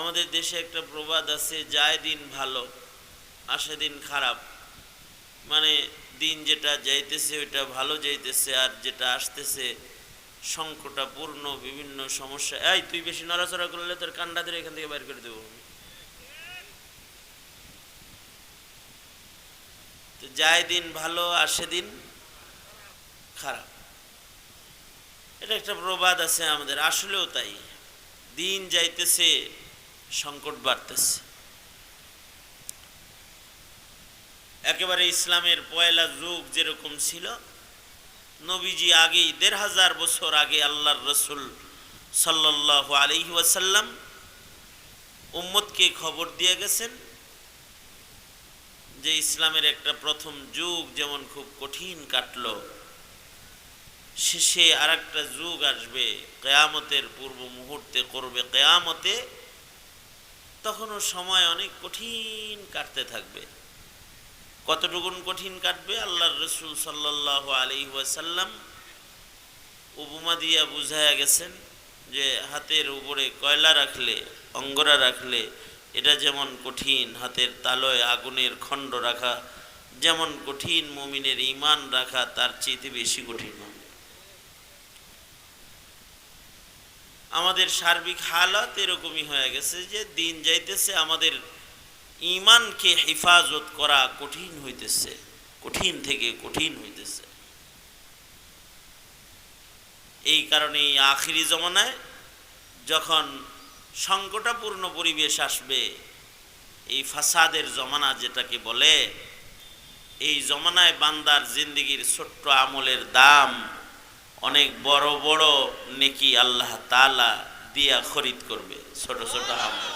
আমাদের দেশে একটা প্রবাদ আছে, যায় দিন ভালো, আসে দিন খারাপ। মানে দিন যেটা যাইতেছে, ওইটা ভালো যাইতেছে, আর যেটা আসতেছে, সংকটাপূর্ণ, বিভিন্ন সমস্যা। এই, তুই বেশি নড়াচড়া করলে তোর কান্ডা ধরে এখান থেকে বের করে দেবো। তো যায় দিন ভালো, আসে দিন খারাপ। এটা একটা প্রবাদ আছে আমাদের, আসলেও তাই। দিন যাইতেছে সংকট বাড়তেছে। একেবারে ইসলামের পয়লা যুগ যেরকম ছিল, নবীজি আগেই দেড় হাজার বছর আগে আল্লাহর রসুল সাল্লাহ আলহি ওয়াসাল্লাম উম্মতকে খবর দিয়ে গেছেন যে ইসলামের একটা প্রথম যুগ যেমন খুব কঠিন কাটলো, শেষে আর একটা যুগ আসবে, কেয়ামতের পূর্ব মুহূর্তে করবে কেয়ামতে তখনও সময় অনেক কঠিন কাটতে থাকবে। কতটুকুন কঠিন কাটবে? আল্লাহর রসুল সাল্লাহ আলি ওয়াসাল্লাম উপমা দিয়া বুঝায়া গেছেন যে হাতের উপরে কয়লা রাখলে, অঙ্গরা রাখলে এটা যেমন কঠিন, হাতের তালয় আগুনের খণ্ড রাখা, যেমন কঠিন মুমিনের ইমান রাখা, তার চেয়েতে বেশি কঠিন হবে আমাদের সার্বিক হালত এরকমই হয়ে গেছে যে দিন যাইতেছে, আমাদের ইমানকে হেফাজত করা কঠিন হইতেছে, কঠিন থেকে কঠিন হইতেছে। এই কারণে আখিরি জমানায় যখন সংকটাপূর্ণ পরিবেশ আসবে, এই ফাসাদের জমানা যেটাকে বলে, এই জমানায় বান্দার জিন্দিগির ছোট্ট আমলের দাম অনেক বড় বড় নেকি আল্লাহ তালা দিয়া খরিদ করবে ছোট ছোট আমল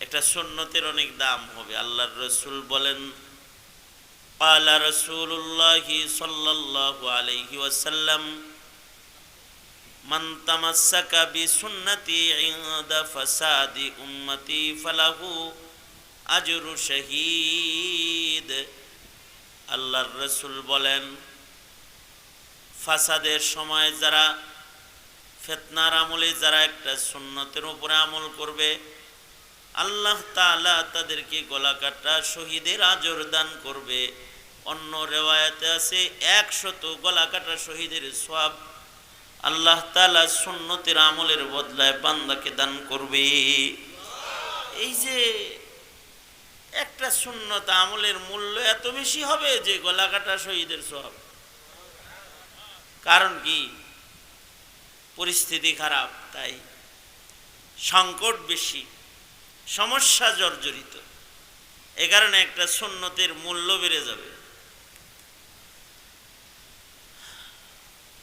একটা সুন্নতের অনেক দাম হবে আল্লাহর রসুল বলেন قال رسول الله صلى الله عليه وسلم من تمسك بسنتي عند فساد أمتي فله أجر شهيد আল্লাহর রসুল বলেন ফাসাদের সময় যারা ফেতনার আমলে যারা একটা সুন্নতের উপরে আমল করবে, আল্লাহ তালা তাদেরকে গলা কাটা শহীদের আজর দান করবে। অন্য রেওয়ায়তে আছে, একশত গলা কাটা শহীদের সব আল্লাহ তালা সুন্নতের আমলের বদলায় বান্দাকে দান করবে। এই যে একটা সুন্নত আমলের মূল্য এত বেশি হবে যে গলা কাটা শহীদের সব কারণ কি? পরিস্থিতি খারাপ, তাই সংকট বেশি, সমস্যা জর্জরিত। এ কারণে একটা সুন্নতের মূল্য বেড়ে যাবে।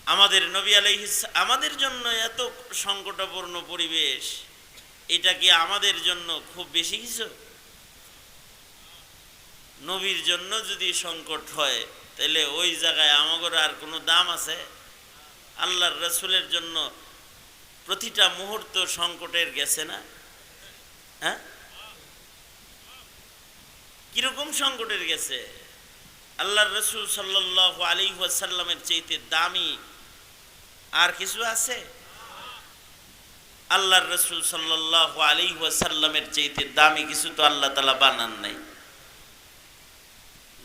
আমাদের নবী আলাইহিস আমাদের জন্য এত সংকটাপূর্ণ পরিবেশ, এটা কি আমাদের জন্য খুব বেশি কিছু? নবীর জন্য যদি সংকট হয় তাহলে ওই জায়গায় আমাদের আর কোনো দাম আছে? আল্লাহর রসুলের জন্য প্রতিটা মুহূর্ত সংকটের গেছে না? হ্যাঁ? কীরকম সংকটের গেছে? আল্লাহর রসুল সাল্লাহ আলী ওয়াসাল্লামের চাইতে দামি আর কিছু আছে? আল্লাহর রসুল সাল্লাহ আলী ওয়াসাল্লামের চাইতে দামি কিছু তো আল্লাহ তালা বানান নাই।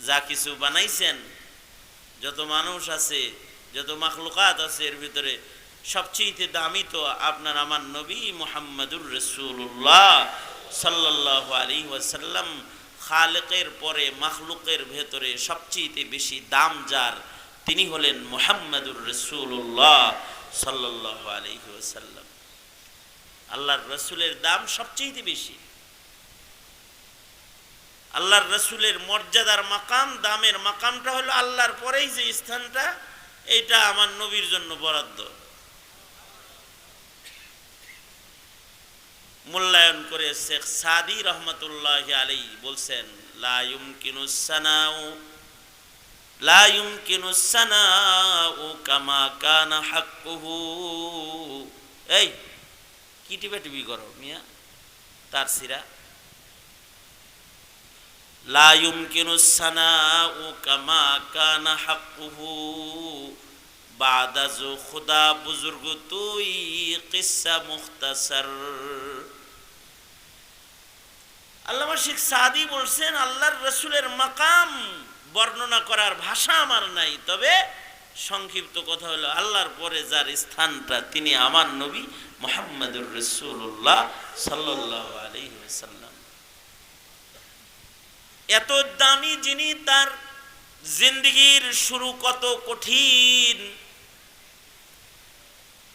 যা কিছু বানাইছেন যত মানুষ আছে, যত মাখলুকাত আছে এর ভিতরে সবচেয়ে দামি তো আপনার আমার নবী মোহাম্মদুর রসুল্লাহ সাল্লাহ আলী ওয়াসাল্লাম। খালেকের পরে মাখলুকের ভেতরে সবচেয়ে বেশি দাম যার, তিনি হলেন মোহাম্মদুর রসুল্লাহ সাল্লাহ আলী ওয়াসাল্লাম। আল্লাহর রসুলের দাম সবচেয়ে বেশি। আল্লাহর রসুলের মর্যাদার মাকাম, দামের মাকামটা হলো আল্লাহর পরেই যে স্থানটা এটা আমার নবীর জন্য বরাদ্দ। মূল্যায়ন করে শেখ সাদি রহমতুল্লাহ আলী বলছেন লায়ুম কিনুসানাউ লায়ুম কিনুসানাউ কামা কানা হাক্কুহু। এই, কি টিপে টিপি করো মিয়া? তার সিরা। লায়ুম কিনুসানাউ কামা কানা হাক্কুহু বাদাজু খুদা বুজুর্গ তুই কিসা মুখতাসার। আল্লামা শেখ সাদি বলছেন, আল্লাহর রসুলের মাকাম বর্ণনা করার ভাষা আমার নাই, তবে সংক্ষিপ্ত কথা হলো, আল্লাহর পরে যার স্থানটা তিনি আমার নবী মোহাম্মদুর রসুল্লাহ সাল্লাহ আলহিসাল্লাম এত দামি যিনি তার জিন্দগির শুরু কত কঠিন।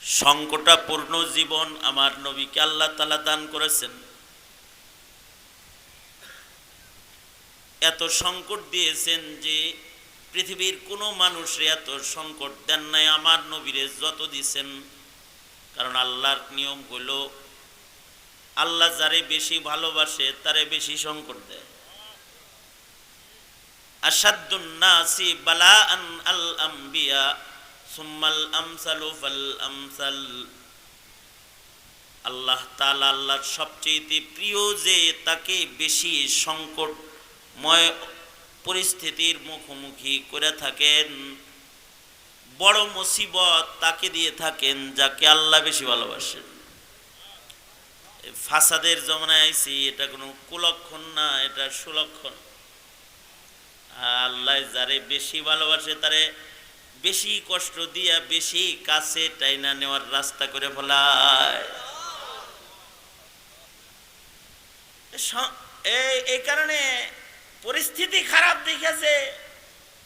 সংকটাপূর্ণ জীবন আমার নবীকে আল্লাহ তালা দান করেছেন। এত সংকট দিয়েছেন যে পৃথিবীর কোনো মানুষে এত সংকট দেন নাই, আমার নবীরে যত দিছেন। কারণ আল্লাহর নিয়ম হল আল্লাহ যারে বেশি ভালোবাসে, তারে বেশি সংকট দেয়। আসাদুন্নাসি বালা আন আল আম্বিয়া সুম্মাল আমসালু ফাল আল্লাহ তাআলা আল্লাহর সবচেয়ে প্রিয় যে তাকে বেশি সংকটময় পরিস্থিতির মুখোমুখি করে থাকেন, বড় মুসিবত তাকে দিয়ে থাকেন যাকে আল্লাহ বেশি ভালোবাসেন। ফাসাদের জমানায় আইছি, এটা কোনো কুলক্ষণ না, এটা সুলক্ষণ। আল্লাহ যারে বেশি ভালোবাসে, তারে বেশি কষ্ট দিয়া বেশি কাছে টাইনা নেওয়ার রাস্তা করে ফেলায়। এই কারণে পরিস্থিতি খারাপ দেখেছে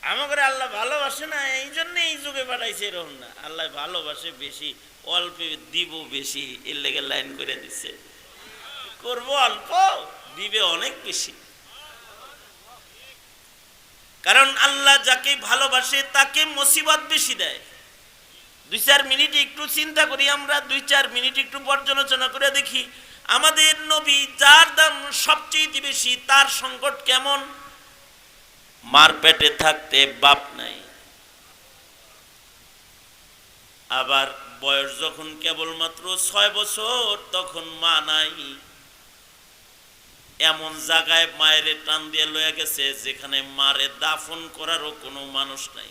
আমাকে আল্লাহ ভালোবাসে না, এই জন্য এই যুগে পাঠাইছে এরকম না। আল্লাহ ভালোবাসে বেশি, অল্প দিব বেশি, এর লেগে লাইন করে দিচ্ছে করব অল্প, দিবে অনেক বেশি। কারণ আল্লাহ যাকে ভালোবাসে তাকে মুসিবত বেশি দেয়। দুই চার মিনিট একটু চিন্তা করি, আমরা দুই চার মিনিট একটু পর্যালোচনা করে দেখি, আমাদের নবী যার দাম সবচেয়ে বেশি, তার সংকট কেমন? মার পেটে থাকতে বাপ নাই। আবার বয়স যখন কেবলমাত্র ছয় বছর, তখন মা নাই। এমন জায়গায় মায়ের টান দিয়ে লয়ে গেছে যেখানে মারে দাফন করারও কোনো মানুষ নাই।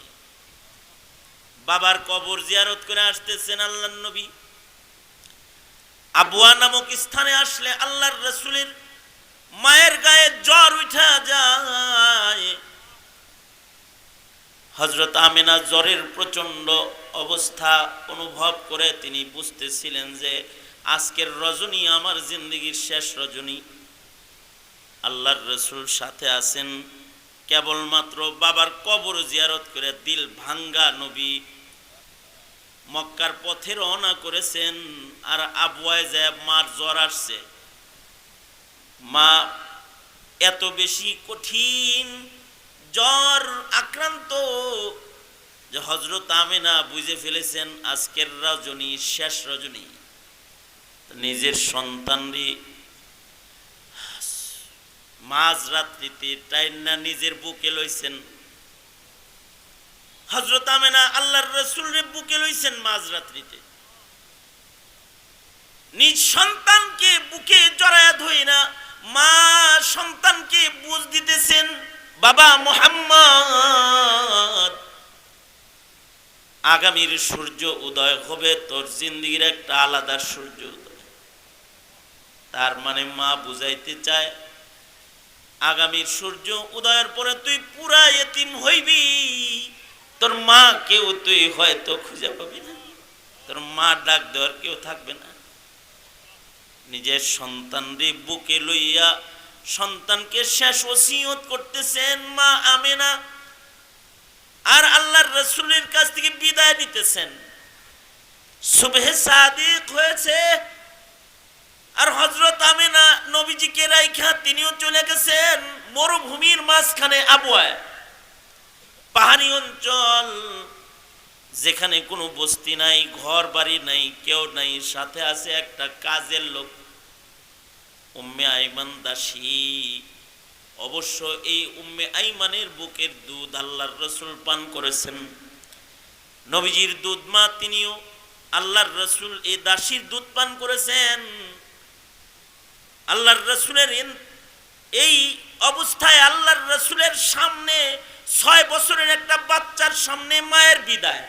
বাবার কবর জিয়ারত করে আসতেছেন আল্লাহ নবী। আবুয়া নামক স্থানে আসলে আল্লাহর রসুলের মায়ের গায়ে জ্বর উঠা যায়। হজরত আমিনা জ্বরের প্রচণ্ড অবস্থা অনুভব করে তিনি বুঝতেছিলেন যে আজকের রজনী আমার জিন্দগির শেষ রজনী। আল্লাহর রসুল সাথে আছেন। কেবলমাত্র বাবার কবর জিয়ারত করে দিল ভাঙ্গা নবী মক্কার পথে রওনা করেছেন আর আবুয়ায় যায় মার জ্বর আসছে। মা এত বেশি কঠিন জ্বর আক্রান্ত যে হজরত আমেনা বুঝে ফেলেছেন, আজকের রজনী, শেষ রজনী। নিজের সন্তানরই মাঝ রাত্রিতে টাইনা নিজের বুকে লইছেন। হজরত আমেনা আল্লাহর রসুলের বুকে লইছেন মাঝ রাত্রিতে নিজ সন্তানকে বুকে জড়ায়া ধই না, মা সন্তানকে বুঝ দিতেছেন, বাবা মোহাম্মদ, আগামীর সূর্য উদয় হবে, তোর জিন্দিগির একটা আলাদা সূর্য উদয়। তার মানে মা বুঝাইতে চায় আগামীর সূর্য উদয়ের পরে তুই পুরা এতিম হইবি। তোর মা কেউ তুই হয়তো খুঁজে পাবি না। তোর মা ডাক দেওয়ার কেউ থাকবে না। নিজের সন্তানরে বুকে লইয়া সন্তানকে শেষ ওসিয়ত করতেছেন মা আমেনা। আর আল্লাহর রসুলের কাছ থেকে বিদায় নিতেছেন। সুবহে সাদিক হয়েছে। আর হজরত নবীজিকে রাইখা তিনিও চলে গেছেন মরুভূমির মাঝখানে আবহাওয়ায় পাহাড়ি অঞ্চল, যেখানে কোনো বস্তি নাই, ঘর বাড়ি নাই, কেউ নাই, সাথে আছে একটা কাজের লোক, উম্মে আইমান দাসী। অবশ্য এই উম্মে আইমানের বুকের দুধ আল্লাহর রসুল পান করেছেন। নবীজির দুধ মা তিনিও আল্লাহর রসুল এই দাসীর দুধ পান করেছেন। আল্লাহর রসুলের এই অবস্থায় আল্লাহর রসুলের সামনে ছয় বছরের একটা বাচ্চার সামনে মায়ের বিদায়।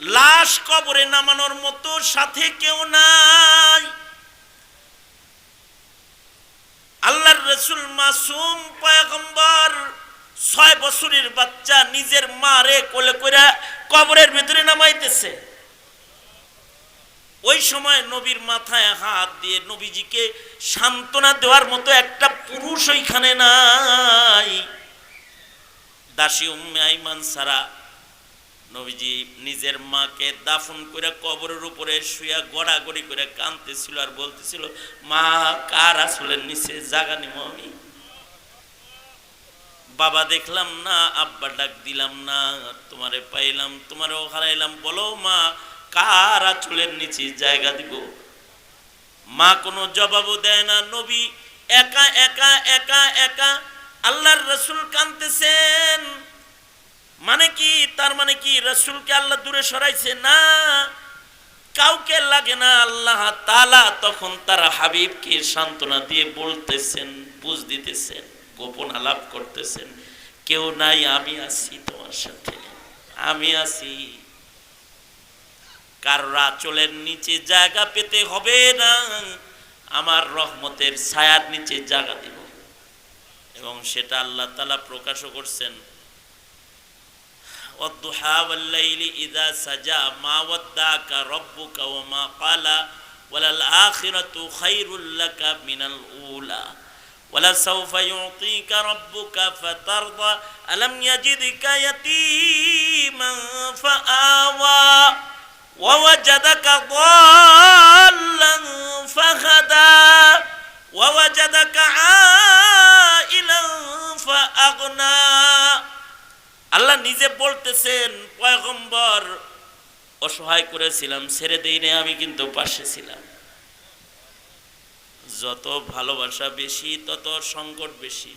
লাশ কবরে নামানোর মতো সাথে কেউ নাই। আল্লাহর রসুল মাসুম পয়গম্বর ছয় বছরের বাচ্চা নিজের মারে কোলে করে কবরের ভিতরে নামাইতেছে। ওই সময় নবীর মাথায় হাত দিয়ে নবীজিকে সান্ত্বনা দেওয়ার মতো একটা পুরুষ ওইখানে নাই। দাসী উম্মে আইমান সারা নবীজি নিজের মাকে দাফন করে কবরের উপরে শুয়া গড়াগড়ি করে কাঁদতেছিল আর বলতেছিল, মা, কার আসলের নিচে জাগা নিব আমি? বাবা, দেখলাম না, আব্বা ডাক দিলাম না, তোমারে পাইলাম, তোমারেও হারাইলাম। বলো মা কার আঁচলের নিচে জায়গা দিব? মা কোনো জবাবও দেয় না, নবী একা একা একা একা আল্লাহর রসুল কানতেছেন। মানে কি? তার মানে কি রসুলকে আল্লাহ দূরে সরাইছে? না, কাউকে লাগে না আল্লাহ তালা তখন তারা হাবিবকে সান্ত্বনা দিয়ে বলতেছেন, বুঝ দিতেছেন, গোপন আলাপ করতেছেন, কেউ নাই, আমি আছি তোমার সাথে, আমি আছি। কারোর আঁচলের নিচে জায়গা পেতে হবে না আমার রহমতের ছায়ার নিচে জায়গা দিব এবং সেটা আল্লাহ তালা প্রকাশও করছেন والضحى والليل إذا سجى ما ودعك ربك وما قال وللآخرة خير لك من الأولى ولسوف يعطيك ربك فترضى ألم يجدك يتيما فآوى ووجدك ضالا فهدى ووجدك عائلا فأغنى আল্লাহ নিজে বলতেছেন পয়গম্বর অসহায় করেছিলাম ছেড়ে দেইনি আমি কিন্তু পাশে ছিলাম যত ভালোবাসা বেশি তত সংকট বেশি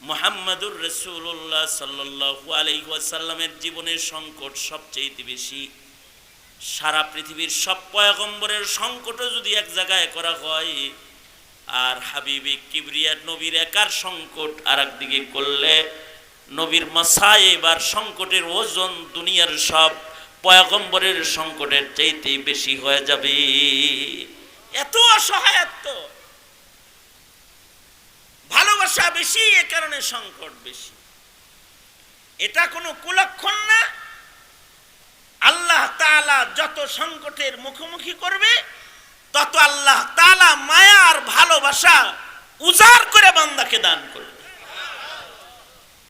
মোহাম্মদুর রসুল্লাহ সাল্লু আলহিহাসাল্লামের জীবনের সংকট সবচেয়ে বেশি সারা পৃথিবীর সব পয়গম্বরের সংকটও যদি এক জায়গায় করা হয়, আর হাবিবি কিবরিয়ার নবীর একার সংকট আর একদিকে করলে, নবীর মাসায় এবার সংকটের ওজন দুনিয়ার সব পয়গম্বরের সংকটের চাইতেই বেশি হয়ে যাবে। এত অসহায়ত্ব, ভালোবাসা বেশি, এ কারণে সংকট বেশি। এটা কোনো কুলক্ষণ না আল্লাহ তালা যত সংকটের মুখোমুখি করবে, তত আল্লাহ তালা মায়া আর ভালোবাসা উজাড় করে বান্দাকে দান করবে।